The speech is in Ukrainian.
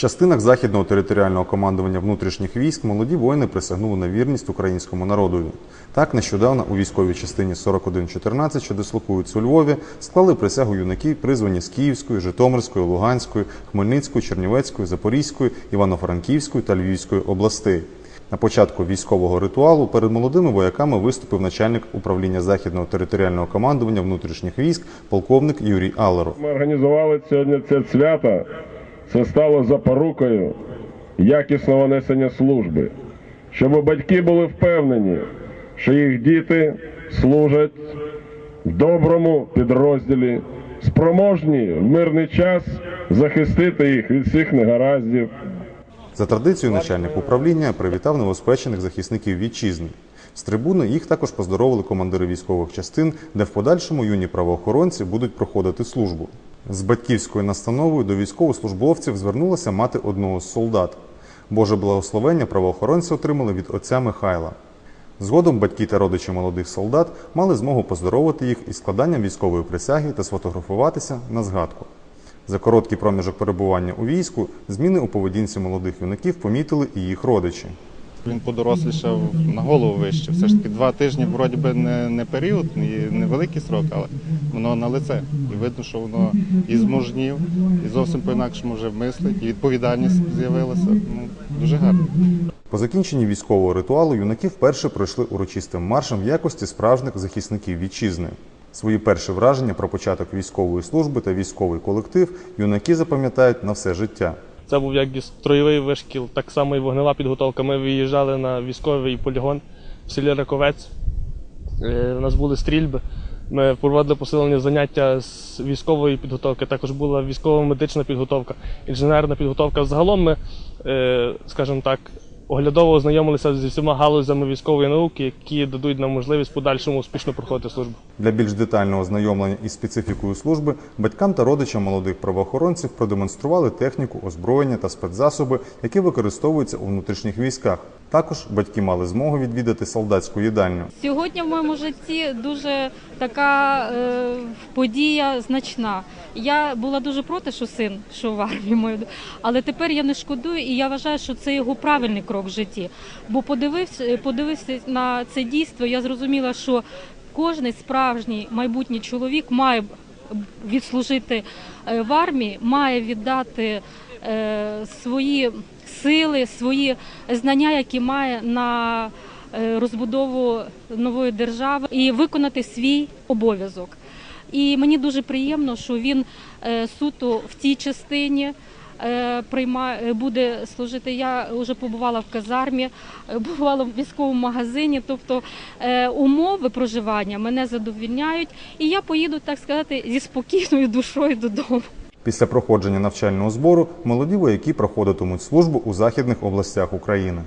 частинах західного територіального командування внутрішніх військ молоді воїни присягнули на вірність українському народові. Так, нещодавно у військовій частині 4114, що дислокуються у Львові, склали присягу юнаки, призвані з Київської, Житомирської, Луганської, Хмельницької, Чернівецької, Запорізької, Івано-Франківської та Львівської областей. На початку військового ритуалу перед молодими вояками виступив начальник управління західного територіального командування внутрішніх військ, полковник Юрій Алеров. Ми організували сьогодні це свято. Це стало запорукою якісного несення служби, щоб батьки були впевнені, що їх діти служать в доброму підрозділі, спроможні в мирний час захистити їх від всіх негараздів. За традицією начальник управління привітав новоспечених захисників вітчизни. З трибуни їх також поздоровили командири військових частин, де в подальшому юні правоохоронці будуть проходити службу. З батьківською настановою до військовослужбовців звернулася мати одного з солдат. Боже благословення правоохоронці отримали від отця Михайла. Згодом батьки та родичі молодих солдат мали змогу поздоровити їх із складанням військової присяги та сфотографуватися на згадку. За короткий проміжок перебування у війську зміни у поведінці молодих юнаків помітили і їх родичі. Він подорослішав на голову вище. Все ж таки два тижні, вроді би, не, не період, не невеликий срок, але воно на лице. І видно, що воно і змужнів, і зовсім по-інакшому вже мислить, і відповідальність з'явилася. Ну, дуже гарно. По закінченні військового ритуалу юнаки вперше пройшли урочистим маршем в якості справжніх захисників вітчизни. Свої перші враження про початок військової служби та військовий колектив юнаки запам'ятають на все життя. Це був як і строєвий вишкіл, так само і вогнева підготовка. Ми виїжджали на військовий полігон в селі Раковець. Е, У нас були стрільби. Ми проводили посилені заняття з військової підготовки. Також була військово-медична підготовка, інженерна підготовка. Загалом ми, е, скажімо так, оглядово ознайомилися зі всіма галузями військової науки, які дадуть нам можливість подальшому успішно проходити службу. Для більш детального ознайомлення із специфікою служби батькам та родичам молодих правоохоронців продемонстрували техніку, озброєння та спецзасоби, які використовуються у внутрішніх військах. Також батьки мали змогу відвідати солдатську їдальню. Сьогодні в моєму житті дуже така е, подія значна. Я була дуже проти, що син що в армії але тепер я не шкодую, і я вважаю, що це його правильний крок в житті. Бо подивився, подивився на це дійство, я зрозуміла, що кожен справжній майбутній чоловік має відслужити е, в армії, має віддати е, свої сили, свої знання, які має на е, розбудову нової держави і виконати свій обов'язок. І мені дуже приємно, що він суто в цій частині буде служити. Я вже побувала в казармі, е, бувала в військовому магазині. Тобто е, умови проживання мене задовільняють, і я поїду, так сказати, зі спокійною душою додому. Після проходження навчального збору молоді вояки проходитимуть службу у західних областях України.